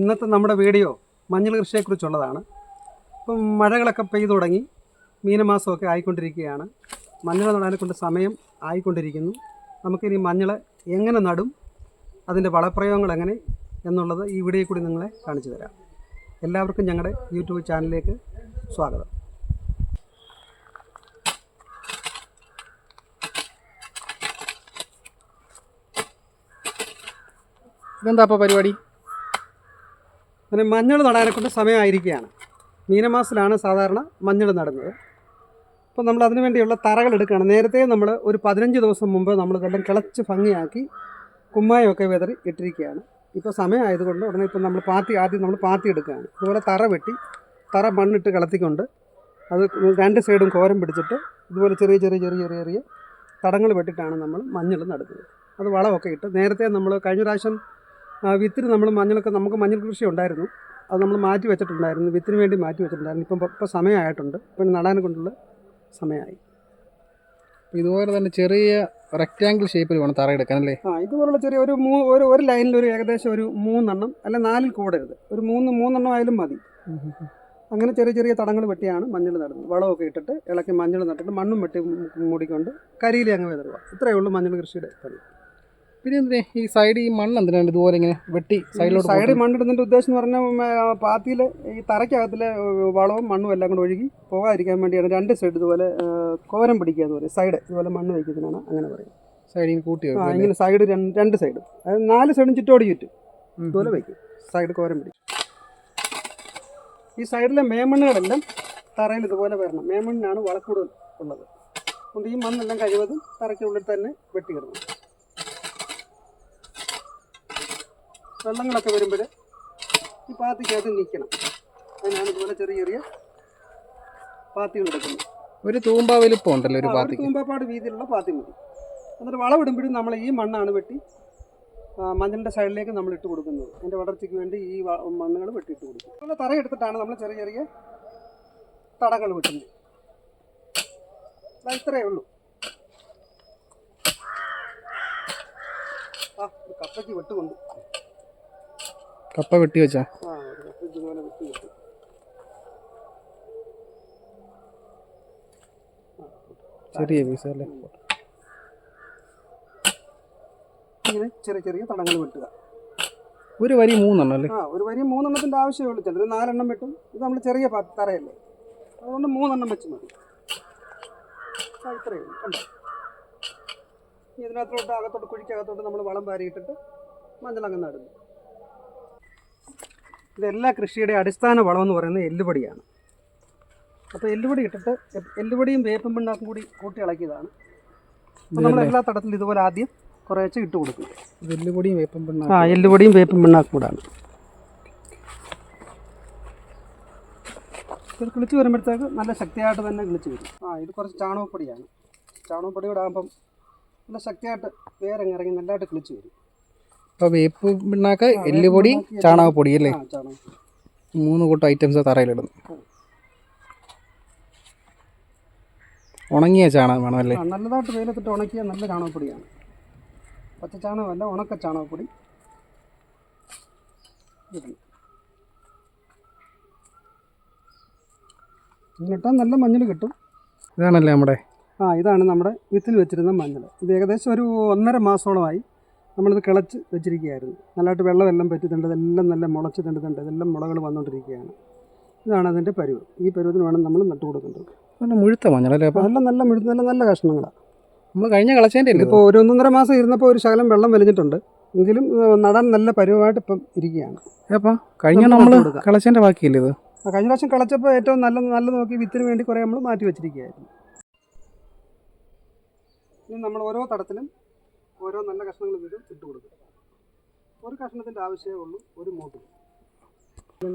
ഇന്നത്തെ നമ്മുടെ വീഡിയോ മഞ്ഞൾ കൃഷിയെക്കുറിച്ചുള്ളതാണ്. ഇപ്പം മഴകളൊക്കെ പെയ്തു തുടങ്ങി. മീനമാസമൊക്കെ ആയിക്കൊണ്ടിരിക്കുകയാണ്. മഞ്ഞൾ നടാനെ കൊണ്ട് സമയം ആയിക്കൊണ്ടിരിക്കുന്നു. നമുക്കിനി മഞ്ഞൾ എങ്ങനെ നടും? അതിന്റെ വളപ്രയോഗങ്ങൾ എങ്ങനെ? എന്നുള്ളത് ഈ വീഡിയോ കൂടി നിങ്ങളെ കാണിച്ചു തരാം. എല്ലാവർക്കും ഞങ്ങളുടെ യൂട്യൂബ് ചാനലിലേക്ക് സ്വാഗതം. ഇതെന്താ അപ്പോൾ പരിപാടി? അങ്ങനെ മഞ്ഞൾ നടാനെക്കൊണ്ട് സമയമായിരിക്കുകയാണ്. മീനമാസത്തിലാണ് സാധാരണ മഞ്ഞൾ നടുന്നത്. അപ്പോൾ നമ്മൾ അതിനു വേണ്ടിയുള്ള തറകൾ എടുക്കുകയാണ്. നേരത്തെ നമ്മൾ ഒരു പതിനഞ്ച് ദിവസം മുമ്പ് നമ്മൾ ഇതെല്ലാം കിളച്ച് ഭംഗിയാക്കി കുമ്മായമൊക്കെ വിതറി ഇട്ടിരിക്കുകയാണ്. ഇപ്പോൾ സമയമായതുകൊണ്ട് ഉടനെ ഇപ്പം നമ്മൾ പാത്തി ആദ്യം നമ്മൾ പാത്തി എടുക്കുകയാണ്. ഇതുപോലെ തറ വെട്ടി തറ മണ്ണിട്ട് കിളത്തിക്കൊണ്ട് അത് രണ്ട് സൈഡും കോരം പിടിച്ചിട്ട് ഇതുപോലെ ചെറിയ ചെറിയ ചെറിയ ചെറിയ ചെറിയ തടങ്ങൾ വെട്ടിട്ടാണ് നമ്മൾ മഞ്ഞൾ നടുന്നത്. അത് വളമൊക്കെ ഇട്ട് നേരത്തെ നമ്മൾ കഴിഞ്ഞ പ്രാവശ്യം വിത്തിന് നമ്മൾ മഞ്ഞളൊക്കെ നമുക്ക് മഞ്ഞൾ കൃഷി ഉണ്ടായിരുന്നു. അത് നമ്മൾ മാറ്റി വെച്ചിട്ടുണ്ടായിരുന്നു. വിത്തിന് വേണ്ടി മാറ്റി വെച്ചിട്ടുണ്ടായിരുന്നു. ഇപ്പം ഇപ്പോൾ സമയമായിട്ടുണ്ട്. ഇപ്പം നടാനെ കൊണ്ടുള്ള സമയമായി. ഇതുപോലെ തന്നെ ചെറിയ റെക്റ്റാങ്കിൾ ഷേപ്പിൽ വേണം തറ എടുക്കാൻ അല്ലേ? ആ ഇതുപോലുള്ള ചെറിയ ഒരു മൂ ഒരു ഒരു ലൈനിൽ ഒരു ഏകദേശം ഒരു മൂന്നെണ്ണം അല്ല നാലിൽ കൂടരുത്. ഒരു മൂന്ന് മൂന്നെണ്ണം ആയാലും മതി. അങ്ങനെ ചെറിയ ചെറിയ തടങ്ങൾ വെട്ടിയാണ് മഞ്ഞൾ നടുന്നത്. വളമൊക്കെ ഇട്ടിട്ട് ഇളക്കി മഞ്ഞൾ നട്ടിട്ട് മണ്ണും വെട്ടി മൂടിക്കൊണ്ട് കരിയിലെ അങ്ങ് വിതറുക. ഇത്രയേ ഉള്ളൂ മഞ്ഞൾ കൃഷിയുടെ പണി പിന്നെ എന്തിനാ ഈ സൈഡ് ഈ മണ്ണ് എന്തിനാണ് ഇതുപോലെ ഇങ്ങനെ വെട്ടി സൈഡിലോട്ട് സൈഡിൽ മണ്ണിടുന്നതിന്റെ ഉദ്ദേശം എന്ന് പറഞ്ഞാൽ പാത്തിയിൽ ഈ തറയ്ക്കകത്തിലെ വളവും മണ്ണും എല്ലാം കൂടെ ഒഴുകി പോകാതിരിക്കാൻ വേണ്ടിയാണ് രണ്ട് സൈഡ് ഇതുപോലെ കോരം പിടിക്കുക എന്ന് പറയും. സൈഡ് ഇതുപോലെ മണ്ണ് വയ്ക്കുന്നതിനാണ് അങ്ങനെ പറയും സൈഡിൽ കൂട്ടി ആ ഇങ്ങനെ സൈഡ് രണ്ട് രണ്ട് സൈഡും അതായത് നാല് സൈഡും ചുറ്റോടി ചുറ്റും. ഇതുപോലെ വയ്ക്കും. സൈഡ് കോരം പിടിക്കും ഈ സൈഡിലെ മേമണ്ണുകളെല്ലാം തറയിൽ ഇതുപോലെ വരണം. മേമണ്ണിനാണ് വളക്കൂടുതൽ ഉള്ളത്. അതുകൊണ്ട് ഈ മണ്ണെല്ലാം കഴിവതും തറയ്ക്കുള്ളിൽ തന്നെ വെട്ടിയിടണം. വെള്ളങ്ങളൊക്കെ വരുമ്പോൾ ഈ പാത്തിക്കകത്ത് നിൽക്കണം അതിനാണ് ഇതുപോലെ ചെറിയ ചെറിയ പാത്തികൾ എടുക്കുന്നത്. ഒരു തൂമ്പ വലിപ്പം ഉണ്ടല്ലോ ഒരു പാത്തി തൂമ്പാട് വീതിയിലുള്ള പാത്തി മതി. എന്നിട്ട് വളമിടുമ്പോഴും നമ്മൾ ഈ മണ്ണാണ് വെട്ടി മഞ്ഞളിന്റെ സൈഡിലേക്ക് നമ്മൾ ഇട്ട് കൊടുക്കുന്നത്. അതിന്റെ വളർച്ചയ്ക്ക് വേണ്ടി ഈ മണ്ണുകൾ വെട്ടിയിട്ട് കൊടുക്കും. അതുപോലെ തറ എടുത്തിട്ടാണ് നമ്മൾ ചെറിയ ചെറിയ തടകൾ വെട്ടുന്നത്. ദാ ഇത്രയേ ഉള്ളൂ. ആ കപ്പയ്ക്ക് വെട്ടുകൊണ്ട്. കപ്പ വെട്ടി വെച്ചാ? ചെറിയ പീസ് അല്ലേ? ഇങ്ങനെ ചെറിയ ചെറിയ തടങ്ങൾ വെട്ടുക. ഒരു വരി മൂന്നെണ്ണം അല്ലേ? ആ ഒരു വരി മൂന്നെണ്ണത്തിന്റെ ആവശ്യമേ ഉള്ളൂ. ചിലർ നാലെണ്ണം വെട്ടും. ഇത് നമ്മൾ ചെറിയ തറയല്ലേ? അതുകൊണ്ട് മൂന്നെണ്ണം വെച്ച് മതി. ഇത്രയേ ഉള്ളൂ. കണ്ടോ? ഇതിനകത്തോട്ട് അകത്തോട്ട് കുഴിക്കകത്തോട്ട് നമ്മൾ വളം വാരിയിട്ടിട്ട് മഞ്ഞളങ്ങ് നടുന്നു. ഇതെല്ലാ കൃഷിയുടെ അടിസ്ഥാന വളം എന്ന് പറയുന്നത് എല്ലുപൊടിയാണ്. അപ്പോൾ എല്ലുപൊടി ഇട്ടിട്ട് എല്ലുപടിയും വേപ്പും പിണ്ണാക്കും കൂടി കൂട്ടി ഇളക്കിയതാണ്. അപ്പോൾ നമ്മൾ എല്ലാ തടത്തിലും ഇതുപോലെ ആദ്യം കുറേശ്ശെ ഇട്ട് കൊടുക്കും. എല്ലുപൊടിയും വേപ്പം പിണ്ണ ആ എല്ലുപൊടിയും വേപ്പും പിണ്ണാക്കും കൂടാണ്. ഇത് കിളിച്ച് വരുമ്പോഴത്തേക്ക് നല്ല ശക്തിയായിട്ട് തന്നെ കിളിച്ച് വരും. ആ ഇത് കുറച്ച് ചാണകപ്പൊടിയാണ്. ചാണകപ്പൊടി കൂടെ ആകുമ്പം നല്ല ശക്തിയായിട്ട് വേറെ ഇറങ്ങി നല്ലതായിട്ട് കിളിച്ച് വരും. അപ്പോൾ വേപ്പ് പിണ്ണാക്ക് എല്ലുപൊടി ചാണകപ്പൊടി അല്ലേ? മൂന്ന് കൂട്ടം ഐറ്റംസ് തറയിലിടുന്നു ഉണങ്ങിയ ചാണകം വേണം അല്ലേ നല്ലതായിട്ട് വെയിലത്തിട്ട് ഉണക്കിയ നല്ല ചാണകപ്പൊടിയാണ്. പച്ച ചാണകമല്ല ഉണക്ക ചാണകപ്പൊടി ഇടണം നല്ല മഞ്ഞൾ കിട്ടും. ഇതാണല്ലേ നമ്മുടെ? ആ ഇതാണ് നമ്മുടെ വിത്തിൽ വെച്ചിരുന്ന മഞ്ഞൾ. ഇത് ഏകദേശം ഒരു ഒന്നര മാസത്തോളമായി നമ്മളിത് കിളച്ച് വെച്ചിരിക്കുകയായിരുന്നു. നല്ലതായിട്ട് വെള്ളമെല്ലാം പറ്റുന്നുണ്ട് ഇതെല്ലാം നല്ല മുളച്ച് തണ്ടുന്നുണ്ട് ഇതെല്ലാം മുളകൾ വന്നുകൊണ്ടിരിക്കുകയാണ്. ഇതാണ് അതിന്റെ പരുവ്. ഈ പരുവത്തിന് വേണം നമ്മൾ നട്ടു കൊടുക്കേണ്ടത്. നല്ല മുഴുത്ത മഞ്ഞളല്ലേ അപ്പോൾ നല്ല നല്ല മുഴുത്ത നല്ല നല്ല കഷ്ണങ്ങളാണ് നമ്മൾ കഴിഞ്ഞ കളച്ചേന്റെ ഇപ്പോൾ ഒരു ഒന്നൊന്നര മാസം ഇരുന്നപ്പോൾ ഒരു ശകലം വെള്ളം വലിഞ്ഞിട്ടുണ്ട്. എങ്കിലും നടാൻ നല്ല പരുവമായിട്ട് ഇപ്പം ഇരിക്കുകയാണ്. അപ്പോൾ കഴിഞ്ഞ നമ്മൾ കളച്ചേന്റെ ബാക്കിയില്ലേ ഇത്? ആ, കഴിഞ്ഞ പ്രാവശ്യം കളച്ചപ്പോൾ ഏറ്റവും നല്ല നല്ല നോക്കി വിത്തിന് വേണ്ടി കുറേ നമ്മൾ മാറ്റി വെച്ചിരിക്കുകയായിരുന്നു. ഇനി നമ്മൾ ഓരോ തടത്തിലും ഓരോ നല്ല കഷ്ണങ്ങൾ വീതം ഇട്ട് കൊടുക്കുക ഒരു കഷ്ണത്തിന്റെ ആവശ്യമേ ഉള്ളൂ ഒരു മൂട്ട്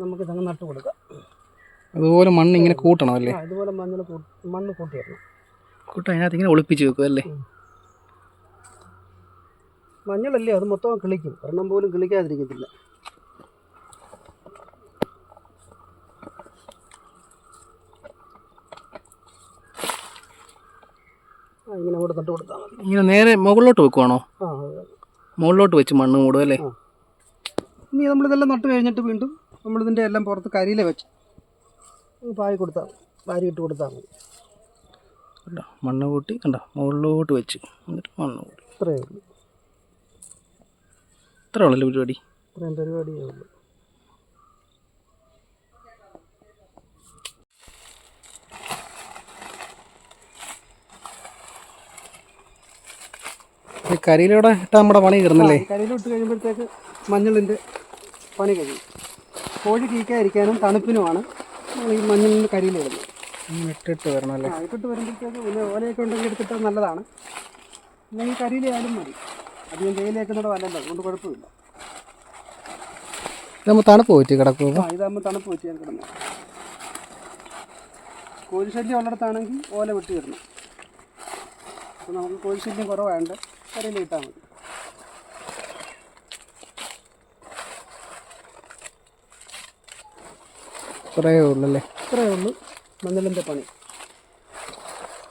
നമുക്ക് ഇതങ്ങ് നട്ട് കൊടുക്കാം. അതുപോലെ മണ്ണ് ഇങ്ങനെ കൂട്ടണം അല്ലേ? അതുപോലെ മണ്ണിൽ മണ്ണ് കൂട്ടി കൂട്ടിയിടണം. കൂട്ടം അതിനകത്ത് ഇങ്ങനെ ഒളിപ്പിച്ച് വെക്കും അല്ലേ? മഞ്ഞളല്ലേ അത് മൊത്തം കിളിക്കും. ഒരെണ്ണം പോലും കിളിക്കാതിരിക്കത്തില്ല. ഇങ്ങനെ കൂടെ തട്ട് കൊടുത്താൽ മതി. ഇങ്ങനെ നേരെ മുകളിലോട്ട് വെക്കുവാണോ? ആ മുകളിലോട്ട് വെച്ച് മണ്ണ് മൂടും അല്ലേ ഇനി നമ്മളിതെല്ലാം നട്ട് കഴിഞ്ഞിട്ട് വീണ്ടും നമ്മളിതിന്റെ എല്ലാം പുറത്ത് കരിയില വെച്ച് പായി കൊടുത്താൽ വാരി ഇട്ട് കൊടുത്താൽ മതി. കണ്ടോ? മണ്ണ് കൂട്ടി കണ്ടോ? മുകളിലോട്ട് വെച്ച്. എന്നിട്ട് മണ്ണ് കൂട്ടി. ഇത്രയേ ഉള്ളൂ. ഇത്ര ഉള്ളല്ലോ പരിപാടി? ഇത്രയും പരിപാടിയേ ഉള്ളൂ. ഈ കരിയിലൂടെ ഇട്ടാൽ നമ്മുടെ പണി കയറുന്നല്ലേ കരിയിലിട്ട് കഴിയുമ്പോഴത്തേക്ക് മഞ്ഞളിന്റെ പണി കഴിയും. കോഴി കീക്കാതിരിക്കാനും തണുപ്പിനുമാണ് ഈ മഞ്ഞളിന്റെ കരിയിലിടുന്നത് ഇടുന്നത് ഇട്ടിട്ട് വരണം അല്ലേ ഇട്ടിട്ട് വരുമ്പോഴത്തേക്ക് പിന്നെ ഓലയൊക്കെ ഉണ്ടെങ്കിൽ എടുത്തിട്ട് നല്ലതാണ്. അല്ലെങ്കിൽ കരിയിലായാലും മതി. അധികം തേയിലേക്കുന്നത് അല്ലല്ലോ അതുകൊണ്ട് കുഴപ്പമില്ല. ഇതാകുമ്പോൾ തണുപ്പ് പോയിട്ട് കിടക്കും ആ ഇതാകുമ്പോൾ തണുപ്പ് പോയിട്ട് ഞാൻ കിടന്നു. കോഴിശല്യം ഉള്ളിടത്താണെങ്കിൽ ഓല വെട്ടി കിടന്നു അപ്പോൾ നമുക്ക് കോഴിശല്യം കുറവായതുകൊണ്ട് കരയിൽ ഇട്ടാൽ മതി. ഇത്രയേ ഉള്ളൂ അല്ലേ ഇത്രയേ ഉള്ളൂ. മണ്ണിലിന്റെ പണി.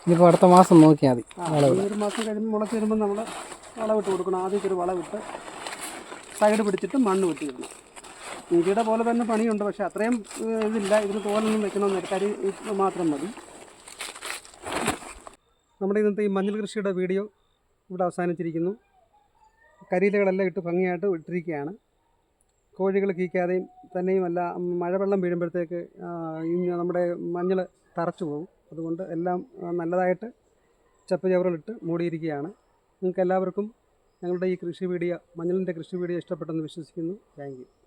ഇനിയിപ്പോൾ അടുത്ത മാസം നോക്കിയാൽ മതി. ഒരു മാസം കഴിയുമ്പോൾ മുളച്ച് വരുമ്പോൾ നമ്മൾ വളവിട്ട് കൊടുക്കണം. ആദ്യം ഒരു വളവിട്ട് സൈഡ് പിടിച്ചിട്ട് മണ്ണ് വെട്ടി വെട്ടിയിടണം ഇഞ്ചിയുടെ പോലെ തന്നെ പണിയുണ്ട്. പക്ഷേ അത്രയും ഏഹ്, ഇതില്ല. ഇതിന് തോലൊന്നും വെക്കണമെന്നില്ല. കരി മാത്രം മതി. നമ്മുടെ ഇന്നത്തെ ഈ മഞ്ഞൾ കൃഷിയുടെ വീഡിയോ ഇവിടെ അവസാനിച്ചിരിക്കുന്നു. കരിയിലകളെല്ലാം ഇട്ട് ഭംഗിയായിട്ട് ഇട്ടിരിക്കുകയാണ്. കോഴികൾ കീക്കാതെയും തന്നെയുമല്ല മഴവെള്ളം വീഴുമ്പോഴത്തേക്ക് നമ്മുടെ മഞ്ഞൾ തറച്ചു പോകും. അതുകൊണ്ട് എല്ലാം നല്ലതായിട്ട് ചപ്പ് ചവറുകളിട്ട് മൂടിയിരിക്കുകയാണ്. നിങ്ങൾക്ക് എല്ലാവർക്കും ഞങ്ങളുടെ ഈ കൃഷി വീഡിയോ മഞ്ഞളിന്റെ കൃഷി വീഡിയോ ഇഷ്ടപ്പെട്ടെന്ന് വിശ്വസിക്കുന്നു. താങ്ക്